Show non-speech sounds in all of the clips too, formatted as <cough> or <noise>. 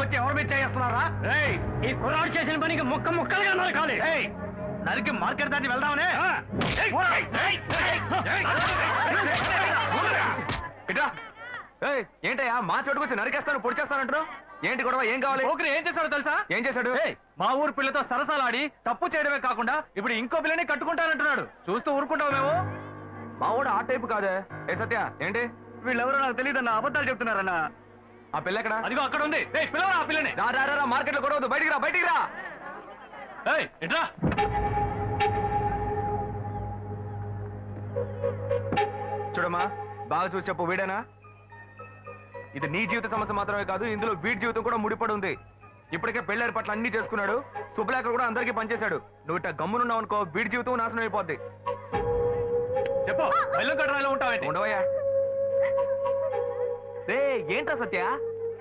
వచ్చి ఎవరి మీద చేస్తున్నారా? ఈ కుర్రాడు చేసిన పనికి ముక్క ముక్కలుగా నరకాలి. నరికి మార్కెట్ దాన్ని వెళ్దామనే? ఏంటయ్యా? మా చోటుకు వచ్చి నరికేస్తాను పొడి చేస్తానంటారు ఏంటి గొడవ? ఏం కావాలి? పోకిరి ఏం చేశాడో తెలుసా? ఏం చేశాడు? మా ఊరు పిల్లతో సరసాలాడి తప్పు చేయడమే కాకుండా ఇప్పుడు ఇంకో పిల్లని కట్టుకుంటానంటున్నాడు. చూస్తూ ఊరుకుంటావు మేము? మా ఊడు ఆ టైపు కాదే. ఏ సత్య ఏంటి? వీళ్ళెవరో నాకు తెలియదన్న అబద్ధాలు చెప్తున్నారన్న. ఆ పిల్ల ఎక్కడ? అదిగో అక్కడ ఉంది. ఏయ్, పిలవరా ఆ పిల్లని? రా రా రా, రా మార్కెట్లో గొడవద్దు. బయటికి రా బయటికి రా. ఏయ్, చూడమ్మా బాగా చూసి చెప్పు వీడేనా? ఇది నీ జీవిత సమస్య మాత్రమే కాదు ఇందులో వీడి జీవితం కూడా ముడిపడి ఉంది. ఇప్పటికే పెళ్ళి పట్ల అన్ని చేసుకున్నాడు శుభలేఖ కూడా అందరికీ పనిచేశాడు. నువ్వు ఇట్ట గమ్మునున్నావు అనుకో వీడి జీవితం నాశనం అయిపోద్ది చెప్పు ఉంటావేంటి ఉండవయ్యా. రే ఏంట్రా సత్య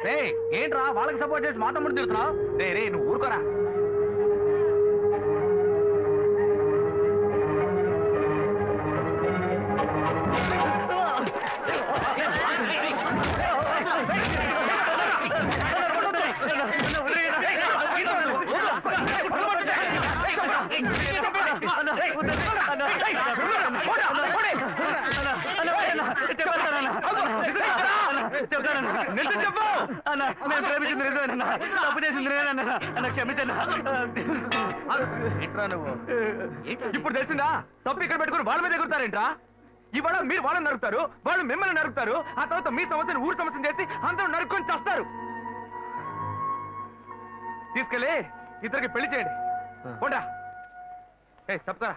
రే ఏంట్రా వాళ్ళకి సపోర్ట్ చేసి మా తమ్ముడు తిడుతున్నావు రే రే నువ్వు ఊరుకోరా నేను ప్రేమించింది నిజమేనన్నా? తప్పు చేసింది నేనన్నా అన్న క్షమించన్నా? ఏంట్రా నువ్వు? ఇప్పుడు తెలిసిందా? తప్పు ఇక్కడ పెట్టుకుని వాళ్ళ మీద ఎగురుతారేంట్రా? ఇవాళ మీరు వాళ్ళని నరుకుతారు వాళ్ళు మిమ్మల్ని నరుకుతారు ఆ తర్వాత మీ సమస్యను ఊరు సమస్యను చేసి అందరూ నరుక్కొని చేస్తారు. తీసుకెళ్ళి ఇద్దరికి పెళ్ళి చేయండి. పోండా. ఏ చెప్తారా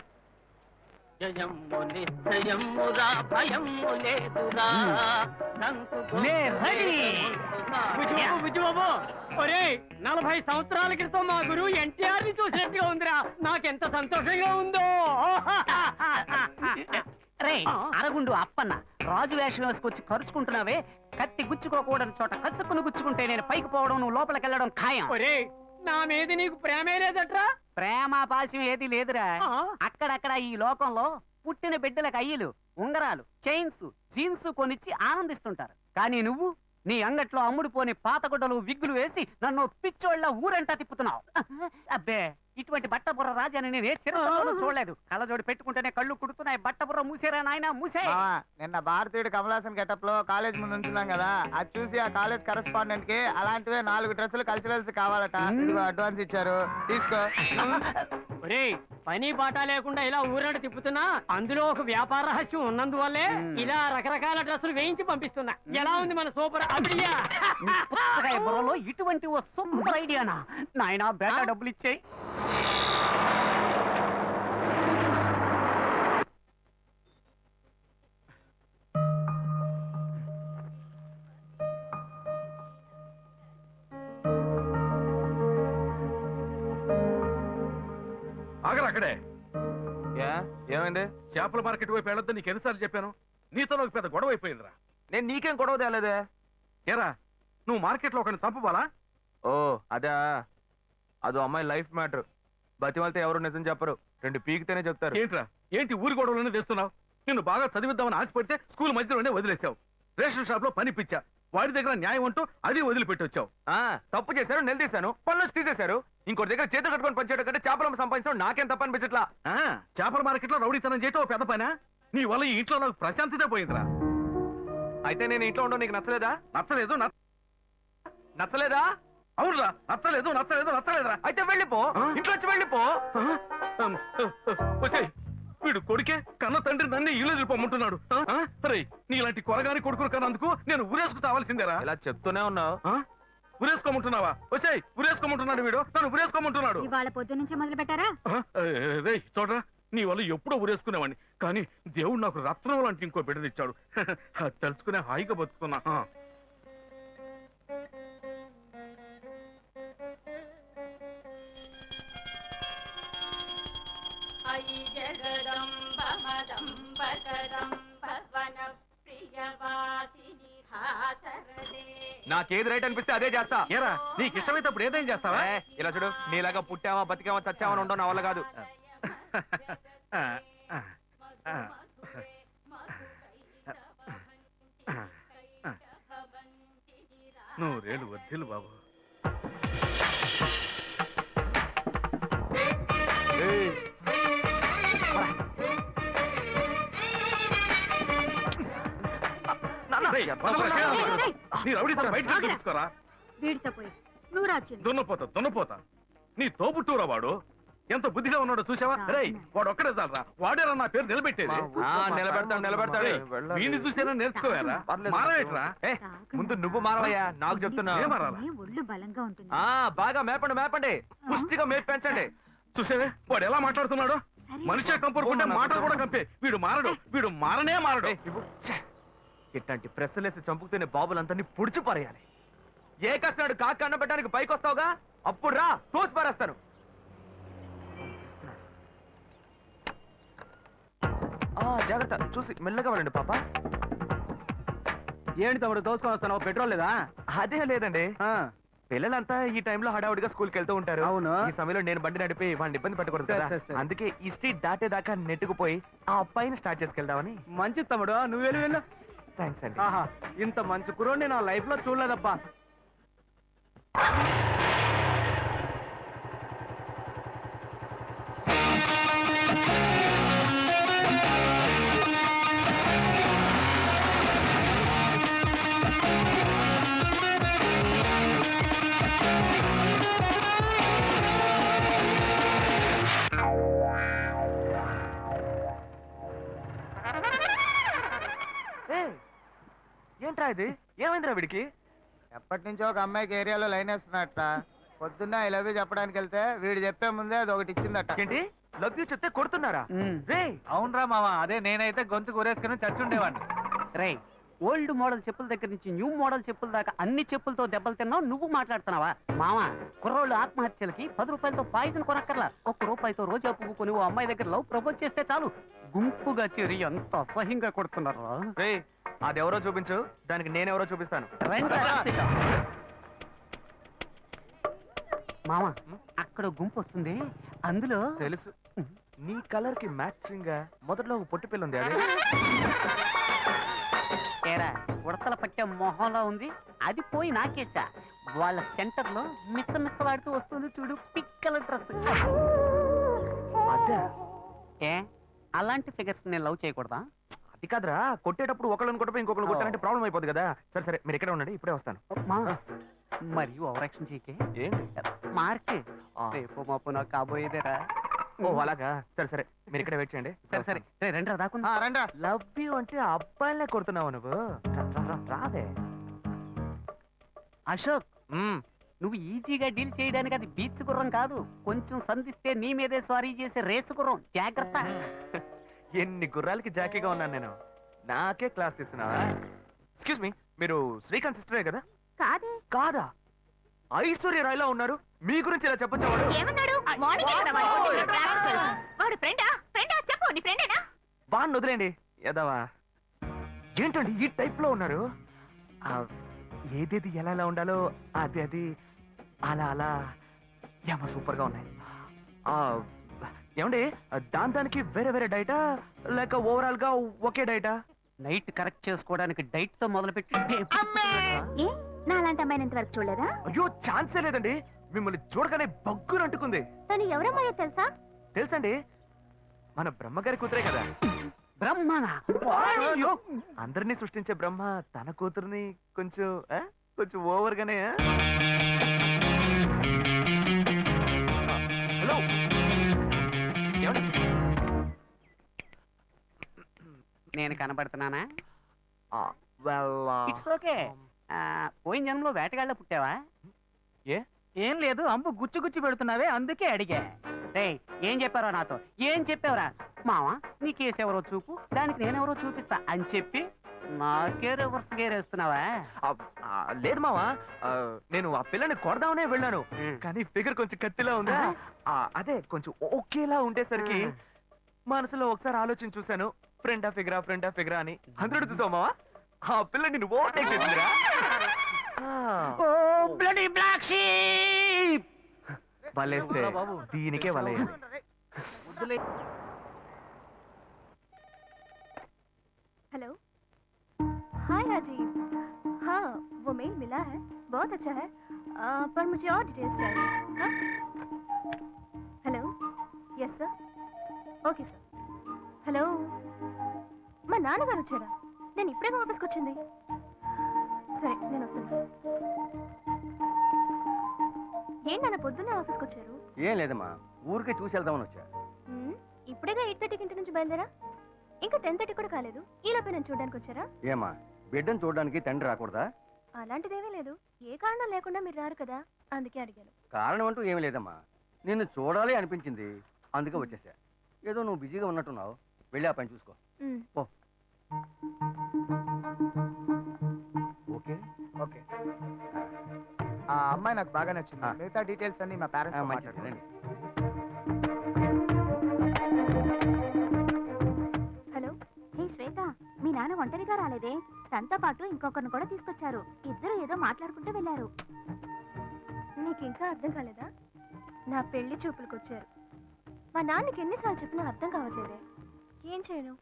జయము నిశ్చయమురా భయము లేదురా. నే రెడీ. విజయబాబు విజయబాబు ఒరే నలభై సంవత్సరాల క్రితం మా గురువు ఎన్టీఆర్ని చూసినట్టుగా ఉందిరా. నాకెంత సంతోషంగా ఉందో. రే అరగుండు అప్పన్న రాజు వేషం వేసుకొచ్చి ఖర్చుకుంటున్నావే కత్తి గుచ్చుకోకూడని చోట కసుక్కును గుచ్చుకుంటే నేను పైకి పోవడం నువ్వు లోపలికి వెళ్ళడం ఖాయం. ఒరే నా మీద నీకు ప్రేమే లేదట్రా? ప్రేమ పాశం ఏది లేదురా? అక్కడక్కడ ఈ లోకంలో పుట్టిన బిడ్డలకు అయ్యలు ఉంగరాలు చైన్స్ జీన్స్ కొనిచ్చి ఆనందిస్తుంటారు. కానీ నువ్వు నీ అంగట్లో అమ్ముడుపోని పాతగుడ్డలు విగ్గులు వేసి నన్ను పిచ్చోళ్ళ ఊరంటా తిప్పుతున్నావు. అబ్బే. ఇటువంటి బట్టబుర్ర రాజాని నేను ఏ చిరతలోనూ చూడలేదు. కళ్ళజోడు పెట్టుకుంటేనే కళ్ళు కుడుతున్నాయి. బట్టబుర్ర మూసేరా నాయన? మూసే మావా, నిన్న భారతీయుడు కమలాసన్ గెటప్లో కాలేజ్ ముందు ఉంచున్నాం కదా. అది చూసి ఆ కాలేజ్ కరెస్పాండెంట్కి అలాంటివే నాలుగు డ్రెస్సులు కల్చరల్స్ కావాలట. ఇదిగో అడ్వాన్స్ ఇచ్చారు. తీసుకో. పని బాట లేకుండా ఇలా ఊరట తిప్పుతున్నా అందులో ఒక వ్యాపార రహస్యం ఉన్నందువల్లే ఇలా రకరకాల డ్రెస్సులు వేయించి పంపిస్తున్నా. ఎలా ఉంది మన సూపర్ అబిడియా నీ పుచ్చకాయ బుర్రలో ఇటువంటి ఓ సూపర్ ఐడియానా? నాయనా బేటా డబ్బులు ఇచ్చేయి అక్కడే. ఏ ఏమైంది? చేపల మార్కెట్ వైపు వెళ్ళొద్దు నీకు ఎన్నిసార్లు చెప్పాను? నీతో నాకు పెద్ద గొడవ అయిపోయిందిరా. నేను నీకేం గొడవ తేలేదే? ఏరా నువ్వు మార్కెట్లో ఒకరిని చంపబాలా? ఓ అదా. అదో అమ్మాయి లైఫ్ మ్యాటర్. బతిమాలితే ఎవరు నిజం చెప్పరు. రెండు పీకితేనే చెప్తారు. ఏంట్రా? ఏంటి ఊరి గొడవలోనే తెస్తున్నావు నిన్ను బాగా చదివిద్దామని ఆశపడితే స్కూల్ మధ్యలోనే వదిలేసావు రేషన్ షాప్లో పని పిచ్చా. వాడి దగ్గర న్యాయం అంటూ అది వదిలిపెట్టి వచ్చావు ఆ, తప్పు చేశారు నిలదీశాను. పనులు తీసేశారు. ఇంకోటి దగ్గర చేతులు కట్టుకొని పనిచేయడం కంటే చేపలు సంపాదించడం నాకేం తప్ప అనిపించట్లా? చేపల మార్కెట్లో రౌడీతనం చేయటం పెద్ద పనా? నీ వల్ల ఈ ఇంట్లో నాకు ప్రశాంతతే పోయిందిరా. అయితే నేను ఇంట్లో ఉండడం నీకు నచ్చలేదా? నచ్చలేదు నచ్చ- నచ్చలేదా? అవునురా నచ్చలేదు నచ్చలేదు నచ్చలేదురా. అయితే వెళ్ళిపో? ఇంట్లో వచ్చి వెళ్ళిపో. వీడు కొడుకే కన్న తండ్రి నన్ను ఇల్లు వెళ్ళిపోమంటున్నాడు నీలాంటి కొరగాని కొడుకులు కన్నందుకు నేను ఊరేసుకు తావాల్సిందేరా ఇలా చెప్తూనే ఉన్నావు? ఉరేసుకోమంటున్నావా? వచ్చాయి ఉరేసుకోమంటున్నాడు వీడు. నన్ను ఉరేసుకోమంటున్నాడు. ఇవాళ పొద్దు నుంచి మొదలు పెట్టారా రేయ్ చూడరా నీ వల్ల ఎప్పుడో ఉరేసుకునేవాడిని. కానీ దేవుడు నాకు రత్నం లాంటి ఇంకో బిడ్డనిచ్చాడు <laughs> అది తెలుసుకునే హాయిగా బతుకుతున్నా. జగదంబ మదంబకదంబ వన ప్రియవాసిని హాసరదే నాకేది రైట్ అనిపిస్తే అదే చేస్తా. ఏరా నీకు ఇష్టమైతే అప్పుడు ఏదేం చేస్తావా ఇలా చూడు నీలాగా పుట్టావా బతికావా చచ్చావా ఉండవు నా వల్ల కాదు. నువ్వు రేలు వద్దిలు బాబు నీ రౌడీతనం బయటికి చూపించుకోరా వీడితో పోయి. నువ్వు రాజ్యం దున్నపోతా దున్నపోతా. నీ తోబుట్టూరా వాడు? ఎంత బుద్ధిగా ఉన్నాడో చూసావా? రేయ్ వాడు ఒక్కడే చాలరా. వాడేరా నా పేరు నిలబెట్టేది. ఆ, నిలబెడతాడు నిలబెడతాడు. వీడిని చూసేనా నేర్చుకోవారా పర్లేదు. మారవేట్రా? ఏ, ముందు నువ్వు మారవయ్యా. నాకు చెప్తున్నా. ఏం మారాలా? నీ ఒళ్ళు బలంగా ఉంటుంది. ఆ బాగా మేపండి మేపండి. పుష్టిగా మేపి పెంచండి. చూసావే? వాడు ఎలా మాట్లాడుతున్నాడు. మనిషే కంపరుకుంటే మాటలు కూడా కంపే. వీడు మారడు. వీడు మారనే మారడు. ఇట్లాంటి ప్రెస్సులేసి చంపుకునే బాబులందరినీ పుడిచి పారేయాలి. ఏ కష్టనాడు కాకి అన్నం పెట్టడానికి పైకి వస్తావుగా అప్పుడు రా తోసి పారేస్తాను. జాగ్రత్త చూసి మెల్లగా వెళ్ళండి పాప. ఏంటి తమ్ముడు దోసుకొని వస్తున్నావు? పెట్రోల్ లేదా? అదే లేదండి. ఆ, పిల్లలంతా ఈ టైంలో హడావుడిగా స్కూల్కి వెళ్తూ ఉంటారు. అవును. ఈ సమయంలో నేను బండి నడిపి వాడిని ఇబ్బంది పెట్టకూడదు సరే, కదా. సరే, సరే. అందుకే ఈ స్ట్రీట్ దాటేదాకా నెట్టుకుపోయి ఆ అబ్బాయిని స్టార్ట్ చేసుకెళ్దామని. మంచిది తమ్ముడు నువ్వు వెళ్ళి వెళ్ళు. థ్యాంక్స్ అండి ఆహా ఇంత మంచి కురోడిని నా లైఫ్లో చూడలేదబ్బా. ఇది? ఏమైందిరా వీడికి? ఎప్పటి నుంచో ఒక అమ్మాయికి ఏరియాలో లైన్ వేస్తున్నట్ట. పొద్దున్న ఐ లవ్ యూ చెప్పడానికి వెళ్తే వీడు చెప్పే ముందే అది ఒకటి ఇచ్చిందట. ఏంటి? లవ్ యూ చెప్తే కొడుతున్నారా? రే అవునరా మామ అదే నేనైతే గొంతు కూరేసుకుని చచ్చుండేవాడిని. రే ఓల్డ్ మోడల్ చెప్పుల దగ్గర నుంచి న్యూ మోడల్ చెప్పుల దాకా అన్ని చెప్పులతో దెబ్బలు తిన్నావు నువ్వు మాట్లాడుతున్నావా? మామ కుర్రోళ్ళు ఆత్మహత్యలకి పది రూపాయలతో పాయిజన్ కొనక్కర్లా. ఒక్క రూపాయితో రోజా పువ్వు కొని ఓ అమ్మాయి దగ్గర లవ్ ప్రపోజ్ చేస్తే చాలు. గుంపుగా చేరి ఎంత అసహ్యంగా కొడుతున్నారా? అది ఎవరో చూపించు. దానికి నేనెవరో చూపిస్తాను. మామ అక్కడ గుంపు వస్తుంది. అందులో తెలుసు. నీ కలర్కి మ్యాచింగ్గా మొదట్లో ఒక పొట్టి పిల్ల ఉంది అదే. ఏరా ఉడతల పట్టే మొహంలో ఉంది. అది పోయి నాకేసా వాళ్ళ సెంటర్లో మిస్స మిస్స వాడుతూ వస్తుంది చూడు పిక్కల డ్రెస్. ఏ? అలాంటి ఫిగర్స్ నేను లవ్ చేయకూడదా? అది కాదురా. కొట్టేటప్పుడు ఒకళ్ళని కొట్టపోయి ఇంకొకరు కొట్టాలంటే ప్రాబ్లం అయిపోతుంది కదా. సరే సరే మీరు ఇక్కడే ఉండండి ఇప్పుడే వస్తాను. మా మరి ఓవరాక్షన్ చేయకే? మార్క్. రేపు మాపు నాకు కాబోయేదేరా. ఓ అలాగా? సరే సరే. మీరు ఇక్కడే వెయిట్ చేయండి. సరే సరే. రే రండి ఆ, రండ్రా లవ్ యూ అంటే అబ్బాయిలే కొడుతున్నావు నువ్వు. రా, రా, రా, రాదే అశోక్ మ్మ్. నువ్వు ఈజీగా డీల్ చేయడానికి అది బీచ్ గుర్రం కాదు. కొంచెం సంధిస్తే నీ మీదే స్వారీ చేసే రేసు గుర్రం. జాగ్రత్త. <laughs> ఎన్ని గుర్రాలకి జాకీగా ఉన్నాను నేను. నాకే క్లాస్ తీస్తున్నావా? ఎక్స్క్యూజ్ మీ మీరు శ్రీకాంత్ సిస్టరే కదా? కాదే. కాదా? ఐశ్వర్య రాయ్లా ఉన్నారు. మీ గురించి ఇలా చెప్పొచ్చా వాడు? ఏమన్నాడు? మార్నింగ్ కదా వాడు. కొట్టిన rascal. వాడు ఫ్రెండా? ఫ్రెండా? చెప్పు నీ ఫ్రెండేనా? బాగా వదిలేండి యదవా ఏంటండి ఈ టైప్లో ఉన్నారు ఆ, ఏదేది ఎలా ఎలా ఉండాలో అది అది అలా అలా ఏమో సూపర్గా ఉన్నాయి. ఆ, ఏమండి దాని దానికి వేరే వేరే డైటా? లేక ఓవరాల్గా ఒకే డైటా? నైట్ కరెక్ట్ చేసుకోవడానికి డైట్తో మొదలుపెట్టి ఏ నా అలాంటి అమ్మాయిని ఇంతవరకు చూడలేదా? అయ్యో ఛాన్సే లేదండి. మిమ్మల్ని చూడగానే బగ్గురు అంటుకుంది. తను ఎవరమ్మాయో తెలుసా? తెలుసండి. మన బ్రహ్మగారి కూతురే కదా. అయ్యో! అందరినీ సృష్టించే బ్రహ్మ తన కూతుర్ని కొంచెం ఆ? కొంచెం ఓవర్ గానే ఆ? హలో! ఏమండి? నేను కనబడుతున్నానా? ఆ, well, ఆ, ఇట్స్ ఓకే పోయిన జన్మలో వేటగాళ్ళ పుట్టావా? ఏ? ఏం లేదు అంబు గుచ్చి గుచ్చి పెడుతున్నావే అందుకే అడిగా. రే ఏం చెప్పారా నాతో? ఏం చెప్పావురా? మావా నీ కేసు ఎవరో చూపు దానికి నేనెవరో చూపిస్తా అని చెప్పి నాకే రివర్స్ గేరేస్తున్నావా ఆ, ఆ, లేదు మావా ఆ, నేను ఆ పిల్లని కొడదామనే వెళ్ళాను. కానీ ఫిగర్ కొంచెం కత్తిలా ఉందా. ఆ, అదే కొంచెం ఓకేలా ఉండేసరికి మనసులో ఒకసారి ఆలోచన చూశాను. ఫ్రెండా ఫిగరా ఫ్రెండా ఫిగరా అని. అందరూ చూసావు మావా? ఆ పిల్ల నిన్ను ఓవర్టేక్ చేసిందిరా. బ్లడీ బ్లాక్ షీప్ వలేస్తే దీనికే వలయ్యాలి हेलो हाय राजीव हाँ वो वो मेल मिला है बहुत अच्छा है आ, पर मुझे और डिटेल्स चाहिए हाँ? Hello yes sir okay sir hello మా నాన్నగారు వచ్చారా నేను ఇప్పుడే మా ఆఫీస్కి వచ్చింది సరే నేను వస్తాను ఏంటి నాన్న పొద్దున్నే ఆఫీస్కి వచ్చారు? ఏం లేదమ్మా ఊరికే చూసి వెళ్దామని వచ్చా. ఇప్పుడేగా ఎయిట్ థర్టీకి ఇంటి నుంచి బయలుదేరా? ఇంకా టెన్ థర్టీ కూడా కాలేదు. ఈ లోపే నేను చూడడానికి వచ్చారా? ఏమా బిడ్డను చూడడానికి తండ్రి రాకూడదా? అలాంటిదేమీ లేదు. ఏ కారణం లేకుండా మీరు రారు కదా? అందుకే అడిగాను. కారణం అంటూ ఏమీ లేదమ్మా. నిన్ను చూడాలి అనిపించింది. అందుకే వచ్చేసా. ఏదో నువ్వు బిజీగా ఉన్నట్టున్నావు. వెళ్ళి ఆ పని చూసుకో. ఓకే. ఓకే. ఆ అమ్మాయి నాకు బాగా నచ్చింది. ఆ. మిగతా డీటెయిల్స్ అన్ని మా పేరెంట్స్ రండి. హలో. హే శ్వేత మీ నాన్న ఒంటరిగా రాలేదే? తనతో పాటు ఇంకొకరిని కూడా తీసుకొచ్చారు. ఇద్దరు ఏదో మాట్లాడుకుంటూ వెళ్ళారు. నీకు ఇంకా అర్థం కాలేదా? నా పెళ్ళి చూపులకు వచ్చారు మా నాన్నకి ఎన్నిసార్లు చెప్పినా అర్థం కావట్లేదే. ఏం చేయను?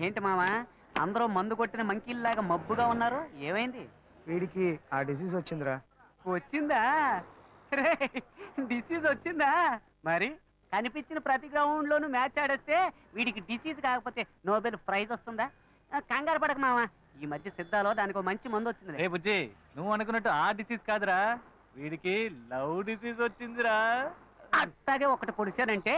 ఏంటి మావా? అందరూ మందు కొట్టిన మంకీల్లాగా మబ్బుగా ఉన్నారు? ఏమైంది? వీడికి ఆ డిసీజ్ వచ్చిందిరా. వచ్చిందా? డిసీజ్ వచ్చిందా? మరి? కనిపించిన ప్రతి గ్రౌండ్ లోను మ్యాచ్ ఆడేస్తే వీడికి డిసీజ్ కాకపోతే నోబెల్ ప్రైజ్ వస్తుందా? కంగారు పడక మావా. ఈ మధ్య సిద్ధాలో దానికి ఒక మంచి మందు వచ్చింది ఏ బుజ్జి నువ్వు అనుకున్నట్టు ఆ డిసీజ్ కాదురా. వీడికి లవ్ డిసీజ్ వచ్చిందిరా. అట్టాగే ఒకటి పొడిచాడంటే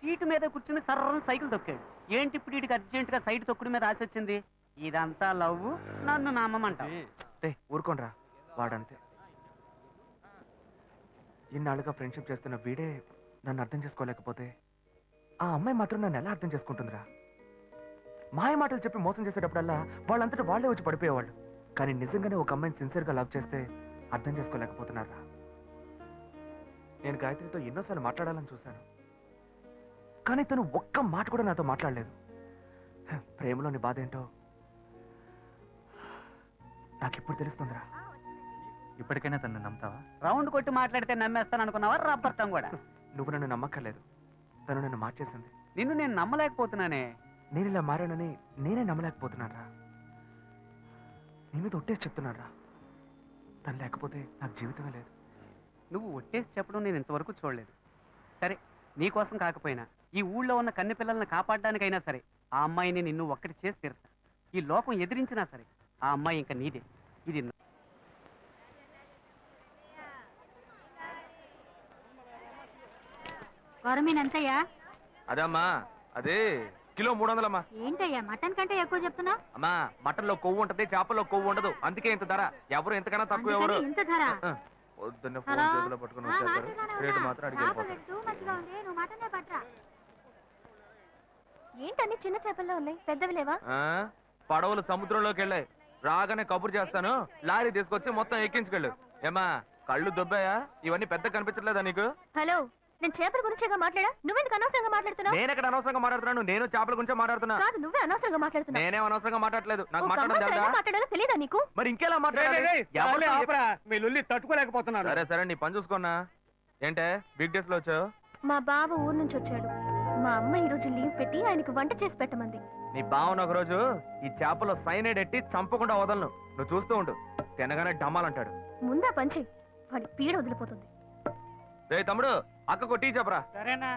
సీటు మీద కూర్చుని సర్రం సైకిల్ తొక్కాడు. ఏంటి ఇప్పుడు వీడికి అర్జెంట్గా సైట్ తొక్కుడు మీద ఆశ వచ్చింది? ఇదంతా లవ్ నన్ను నమ్మమంట టే ఊరుకోనరా వాడంతే. ఇన్నాళ్ళుగా ఫ్రెండ్షిప్ చేస్తున్న వీడే నన్ను అర్థం చేసుకోలేకపోతే ఆ అమ్మాయి మాత్రం నన్ను ఎలా అర్థం చేసుకుంటుందిరా? మాయ మాటలు చెప్పి మోసం చేసేటప్పుడల్లా వాళ్ళంతటా వాళ్ళే వచ్చి పడిపోయేవాళ్ళు. కానీ నిజంగానే ఒక అమ్మాయిని సిన్సియర్గా లవ్ చేస్తే అర్థం చేసుకోలేకపోతున్నారా? నేను గాయత్రితో ఎన్నోసార్లు మాట్లాడాలని చూశాను. కానీ తను ఒక్క మాట కూడా నాతో మాట్లాడలేదు. ప్రేమలోని బాధ ఏంటో నాకిప్పుడు తెలుస్తుందిరా. ఇప్పటికైనా తను నమ్ముతావా? రౌండ్ కొట్టి మాట్లాడితే నమ్మేస్తాను అనుకున్నావా? రబ్బర్తం కూడా. నువ్వు నన్ను నమ్మక్కర్లేదు. తను నన్ను మార్చేసింది. నిన్ను నేను నమ్మలేకపోతున్నానే. నేను ఇలా మారానని నేనే నమ్మలేకపోతున్నారా నీ మీద ఒట్టేసి చెప్తున్నారా తను లేకపోతే నాకు జీవితమే లేదు. నువ్వు ఒట్టేసి చెప్పడం నేను ఇంతవరకు చూడలేదు. సరే నీకోసం కాకపోయినా ఈ ఊళ్ళో ఉన్న కన్నె పిల్లల్ని కాపాడడానికైనా సరే ఆ అమ్మాయిని నిన్ను ఒక్కటి చేసి తీరుతా. ఈ లోకం ఎదిరించినా సరే ఆ అమ్మాయి ఇంకా నీదే. ఇది ఎంతయ్యా అదమ్మా అదే కిలో మూడు వందలమ్మా ఏంటయ్యా మటన్ కంటే ఎక్కువ చెప్తున్నా అమ్మా మటన్లో కొవ్వు ఉంటది చేపల్లో కొవ్వు ఉండదు. అందుకే ఇంత ధర. ఎవరు ఎంతకన్నా తక్కువ ఎవరు? ఇంత ధర. ఆ, పొద్దున్నే ఫోన్? చేతిలో పట్టుకుని వచ్చేస్తారు రేటు. మాత్రం అడిగి చేప వెళ్ళిపోతారు రేటు too much గా ఉంది. నువ్వు మటనే పట్రా. ఏంటన్ని చిన్న చేపల్లో ఉన్నాయి? పెద్దవి లేవా? ఆ, పడవలు సముద్రంలోకి వెళ్ళాయి. రాగానే కబురు చేస్తాను. లారీ తీసుకొచ్చి మొత్తం ఎక్కించుకెళ్ళు. ఏమా కళ్ళు దొబ్బాయా? ఇవన్నీ పెద్ద కనిపించట్లేదా నీకు? హలో నేను చేపల గురించేగా మాట్లాడా? నువ్వెందుకు అనవసరంగా మాట్లాడుతున్నావు? నేను ఎక్కడ అనవసరంగా మాట్లాడుతున్నాను? నేను చేపల గురించే మాట్లాడుతున్నా. కాదు నువ్వే అనవసరంగా మాట్లాడుతున్నావు. నేనేం అనవసరంగా మాట్లాడలేదు నాకు మాట్లాడడం మాట్లాడాలో తెలియదా నీకు? మరి ఇంకెలా మాట్లాడాలి? లుల్లి తట్టుకోలేకపోతున్నాడు. సరే సరే నీ పని చూసుకున్నా ఏంటే బిగ్ డేస్లో వచ్చావు? మా బావ ఊరు నుంచి వచ్చాడు. మా అమ్మ ఈ రోజు లీవ్ పెట్టి ఆయనకు వంట చేసి పెట్టమంది. నీ బావన ఒక రోజు ఈ చేపలో సైనైడ్ ఎట్టి చంపకుండా వదలను. నువ్వు చూస్తూ ఉండు. తినగానే డమ్మాలంటాడు ముందా పంచి వాడి పీడ వదిలిపోతుంది. రే తమ్ముడు అక్కకు టీ చెప్పరా? సరేనా?